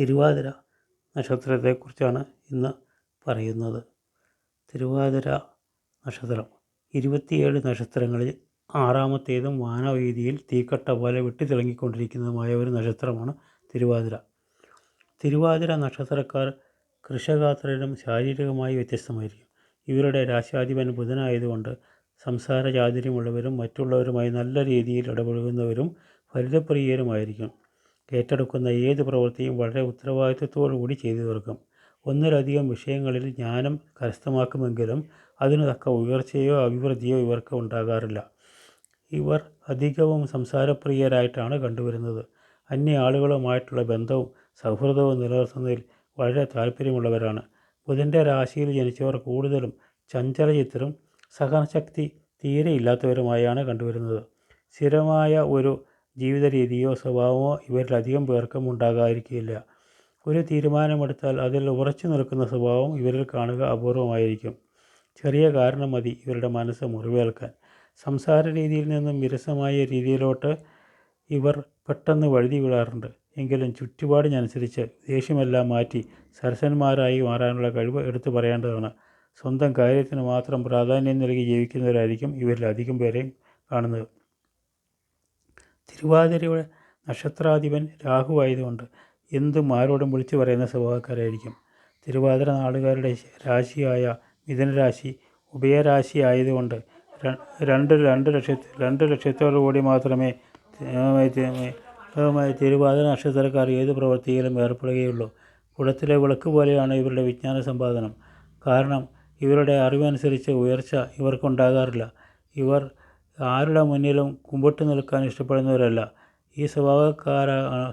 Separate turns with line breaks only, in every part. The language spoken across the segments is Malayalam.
തിരുവാതിര നക്ഷത്രത്തെക്കുറിച്ചാണ് ഇന്ന് പറയുന്നത്. തിരുവാതിര നക്ഷത്രം. ഇരുപത്തിയേഴ് നക്ഷത്രങ്ങളിൽ ആറാമത്തേതും വാനവീതിയിൽ തീക്കട്ട പോലെ വെട്ടിത്തിളങ്ങിക്കൊണ്ടിരിക്കുന്നതുമായ ഒരു നക്ഷത്രമാണ് തിരുവാതിര. തിരുവാതിര നക്ഷത്രക്കാർ കൃഷഗാത്രരും ശാരീരികമായി വ്യത്യസ്തമായിരിക്കും. ഇവരുടെ രാശാധിപൻ ബുധനായതുകൊണ്ട് സംസാര ചാതുര്യമുള്ളവരും മറ്റുള്ളവരുമായി നല്ല രീതിയിൽ ഇടപഴകുന്നവരും ഫലിതപ്രിയരുമായിരിക്കും. ഏറ്റെടുക്കുന്ന ഏത് പ്രവൃത്തിയും വളരെ ഉത്തരവാദിത്വത്തോടു കൂടി ചെയ്തു തീർക്കും. ഒന്നിലധികം വിഷയങ്ങളിൽ ജ്ഞാനം കരസ്ഥമാക്കുമെങ്കിലും അതിനു തക്ക ഉയർച്ചയോ അഭിവൃദ്ധിയോ ഇവർക്ക് ഉണ്ടാകാറില്ല. ഇവർ അധികവും സംസാരപ്രിയരായിട്ടാണ് കണ്ടുവരുന്നത്. അന്യ ആളുകളുമായിട്ടുള്ള ബന്ധവും സൗഹൃദവും നിലനിർത്തുന്നതിൽ വളരെ താല്പര്യമുള്ളവരാണ് ബുധന്റെ രാശിയിൽ ജനിച്ചവർ കൂടുതലും ചഞ്ചലചിത്തരും സഹനശക്തി തീരെ ഇല്ലാത്തവരുമായാണ് കണ്ടുവരുന്നത്. സ്ഥിരമായ ഒരു ജീവിത രീതിയോ സ്വഭാവമോ ഇവരിലധികം പേർക്കും ഉണ്ടാകാതിരിക്കില്ല ഒരു തീരുമാനമെടുത്താൽ അതിൽ ഉറച്ചു നിൽക്കുന്ന സ്വഭാവം ഇവരിൽ കാണുക അപൂർവമായിരിക്കും. ചെറിയ കാരണം മതി ഇവരുടെ മനസ്സ് മുറിവേൽക്കാൻ. സംസാര രീതിയിൽ നിന്നും വിരസമായ രീതിയിലോട്ട് ഇവർ പെട്ടെന്ന് വഴുതി വീഴാറുണ്ട് എങ്കിലും ചുറ്റുപാടിനനുസരിച്ച് ദേഷ്യമെല്ലാം മാറ്റി സരസന്മാരായി മാറാനുള്ള കഴിവ് എടുത്തു പറയേണ്ടതാണ്. സ്വന്തം കാര്യത്തിന് മാത്രം പ്രാധാന്യം നൽകി ജീവിക്കുന്നവരായിരിക്കും ഇവരിൽ അധികം പേരെയും കാണുന്നത്. തിരുവാതിരയുടെ നക്ഷത്രാധിപൻ രാഹു ആയതുകൊണ്ട് എന്തും ആരോടും വിളിച്ചു പറയുന്ന സ്വഭാവക്കാരായിരിക്കും. തിരുവാതിര നാടുകാരുടെ രാശിയായ മിഥുനരാശി ഉഭയരാശി ആയതുകൊണ്ട് രണ്ട് രണ്ട് ലക്ഷ രണ്ട് ലക്ഷത്തോടു കൂടി മാത്രമേ തിരുവാതിര നക്ഷത്രക്കാർ ഏത് പ്രവൃത്തിയിലും ഏർപ്പെടുകയുള്ളൂ. കുളത്തിലെ വിളക്ക് പോലെയാണ് ഇവരുടെ വിജ്ഞാന സമ്പാദനം. കാരണം ഇവരുടെ അറിവനുസരിച്ച് ഉയർച്ച ഇവർക്കുണ്ടാകാറില്ല. ഇവർ ആരുടെ മുന്നിലും കുമ്പിട്ട് നിൽക്കാൻ ഇഷ്ടപ്പെടുന്നവരല്ല. ഈ സ്വഭാവക്കാര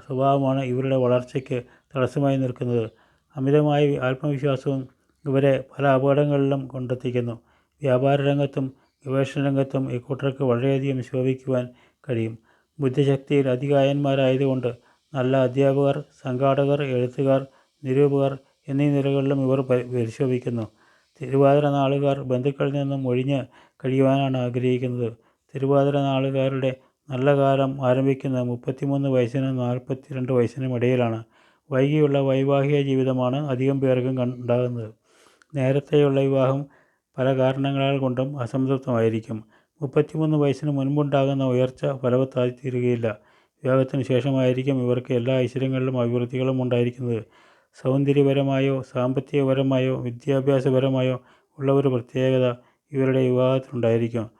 സ്വഭാവമാണ് ഇവരുടെ വളർച്ചയ്ക്ക് തടസ്സമായി നിൽക്കുന്നത്. അമിതമായ ആത്മവിശ്വാസവും ഇവരെ പല അപകടങ്ങളിലും കൊണ്ടെത്തിക്കുന്നു. വ്യാപാര രംഗത്തും ഗവേഷണ രംഗത്തും ഇക്കൂട്ടർക്ക് വളരെയധികം ശോഭിക്കുവാൻ കഴിയും. ബുദ്ധിശക്തിയിൽ അധികായന്മാരായതുകൊണ്ട് നല്ല അധ്യാപകർ സംഘാടകർ എഴുത്തുകാർ നിരൂപകർ എന്നീ നിലകളിലും ഇവർ പരിശോഭിക്കുന്നു. തിരുവാതിര നാളുകാർ ബന്ധുക്കളിൽ നിന്നും ഒഴിഞ്ഞ് കഴിയുവാനാണ് ആഗ്രഹിക്കുന്നത്. തിരുവാതിര നാളുകാരുടെ നല്ല കാലം ആരംഭിക്കുന്നത് മുപ്പത്തിമൂന്ന് വയസ്സിനും നാൽപ്പത്തി രണ്ട് വയസ്സിനും ഇടയിലാണ്. വൈകിയുള്ള വൈവാഹിക ജീവിതമാണ് അധികം പേർക്കും ഉണ്ടാകുന്നത് നേരത്തെയുള്ള വിവാഹം പല കാരണങ്ങളാൽ കൊണ്ടും അസംതൃപ്തമായിരിക്കും. മുപ്പത്തിമൂന്ന് വയസ്സിന് മുൻപുണ്ടാകുന്ന ഉയർച്ച ഫലവത്തായി തീരുകയില്ല. വിവാഹത്തിന് ശേഷമായിരിക്കും ഇവർക്ക് എല്ലാ ഐശ്വര്യങ്ങളിലും അഭിവൃദ്ധികളും ഉണ്ടായിരിക്കുന്നത്. സൗന്ദര്യപരമായോ സാമ്പത്തികപരമായോ വിദ്യാഭ്യാസപരമായോ ഉള്ള ഒരു പ്രത്യേകത ഇവരുടെ വിവാഹത്തിലുണ്ടായിരിക്കും.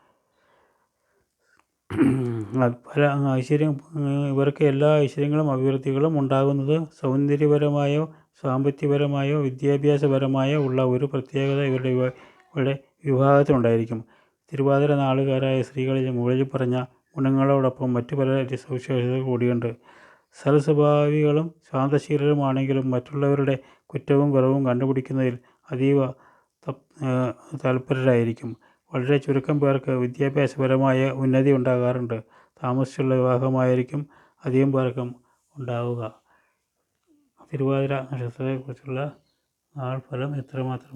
പല ഐശ്വര്യം ഇവർക്ക് എല്ലാ ഐശ്വര്യങ്ങളും അഭിവൃദ്ധികളും ഉണ്ടാകുന്നത് സൗന്ദര്യപരമായോ സാമ്പത്തികപരമായോ വിദ്യാഭ്യാസപരമായോ ഉള്ള ഒരു പ്രത്യേകത ഇവരുടെ ഇവരുടെ വിവാഹത്തിനുണ്ടായിരിക്കും തിരുവാതിര നാളുകാരായ സ്ത്രീകളിൽ മുകളിൽ പറഞ്ഞ ഗുണങ്ങളോടൊപ്പം മറ്റു പല സവിശേഷതകൾ കൂടിയുണ്ട്. സൽസ്വഭാവികളും ശാന്തശീലരുമാണെങ്കിലും മറ്റുള്ളവരുടെ കുറ്റവും കുറവും കണ്ടുപിടിക്കുന്നതിൽ അതീവ തൽപരരായിരിക്കും വളരെ ചുരുക്കം പേർക്ക് വിദ്യാഭ്യാസപരമായ ഉന്നതി ഉണ്ടാകാറുണ്ട്. താമസിച്ചുള്ള വിവാഹമായിരിക്കും അധികം പേർക്കും ഉണ്ടാവുക. തിരുവാതിര നക്ഷത്രത്തെക്കുറിച്ചുള്ള നാൾ ഫലം ഇത്രമാത്രം